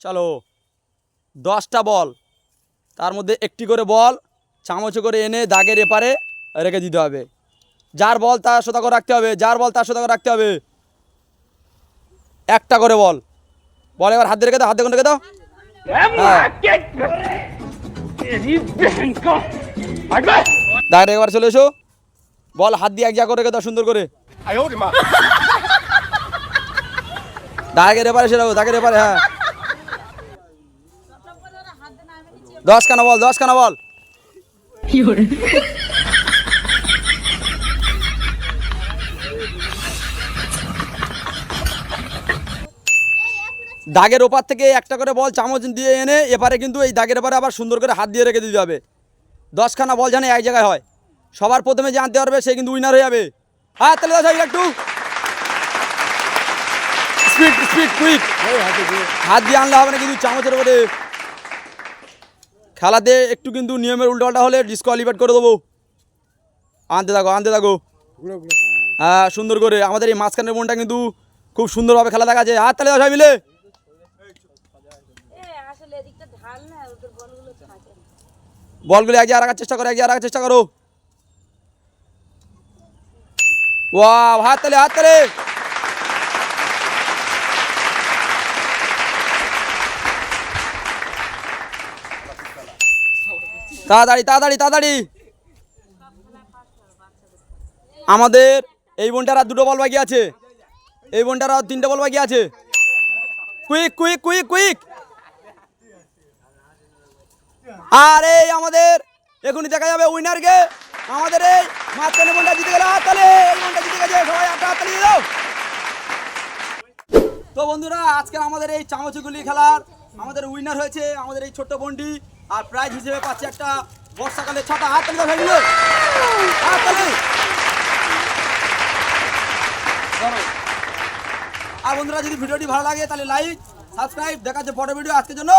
চলো। দশটা বল। তার মধ্যে একটি করে বল চামচে করে এনে দাগের এপারে রেখে দিতে হবে। যার বল তার সতর্ক রাখতে হবে যার বল তার সতর্ক রাখতে হবে। একটা করে বল। বল এবার হাত রেখে দাও হাত দিয়ে রেখে দাও। হ্যাঁ। দাগের একবার চলে এসো। বল হাত দিয়ে এক জায়গা করে রেখে দাও সুন্দর করে। দাগের এপারে রাখো দাগের এপারে হ্যাঁ। দশ খানা বল দশ খানা বল। দাগের ওপার থেকে একটা করে বল চামচ দিয়ে এনে এপারে কিন্তু এই দাগের এপারে আবার সুন্দর করে হাত দিয়ে রেখে দিতে হবে। দশখানা বল জানে এক জায়গায় হয়। সবার প্রথমে জানতে পারবে সে কিন্তু উইনার হয়ে যাবে। হ্যাঁ তাহলে সাহেব একটু। স্পিড স্পিড কুইক হাত দিয়ে। আনলে হবে না কিন্তু চামচের উপরে খেলাতে একটু কিন্তু নিয়মের উল্টোপাল্টা হলে ডিসকোয়ালিফাইড করে দেবো। আনতে থাকো আনতে থাকো। হ্যাঁ সুন্দর করে। আমাদের এই মাঝখানের মনটা কিন্তু খুব সুন্দরভাবে খেলা দেখাচ্ছে। হাত তালে দাও সবাই মিলে। বলগুলো এক জায়গায় রাখার চেষ্টা করো এক জায়গায় রাখার চেষ্টা করো। ওয়াও হাত তালে হাত তালে। তাড়াতাড়ি তাড়াতাড়ি তাড়াতাড়ি। আমাদের এই বোনটার আর দুটো বল বাকি আছে। এই বোনটার আর তিনটে বল বাকি আছে। কুইক কুইক কুইক কুইক আর এই আমাদের, এখনই দেখা যাবে উইনারকে আমাদের এই মাঝখানে মনটা জিতে গেল। তাহলে এই মনটা জিতে গেছে। সবাই দিয়ে দাও। তো বন্ধুরা আজকে আমাদের এই চামচগুলি খেলার আমাদের উইনার হয়েছে আমাদের এই ছোট্ট বোনটি। আর প্রাইজ হিসেবে পাচ্ছে একটা বর্ষাকালে ছাতা। হাততালি দাও ভাইগুলো হাততালি ধরো। আর বন্ধুরা, যদি ভিডিওটি ভালো লাগে, তাহলে লাইক সাবস্ক্রাইব দেখাচ্ছে পরের ভিডিও আজকের জন্য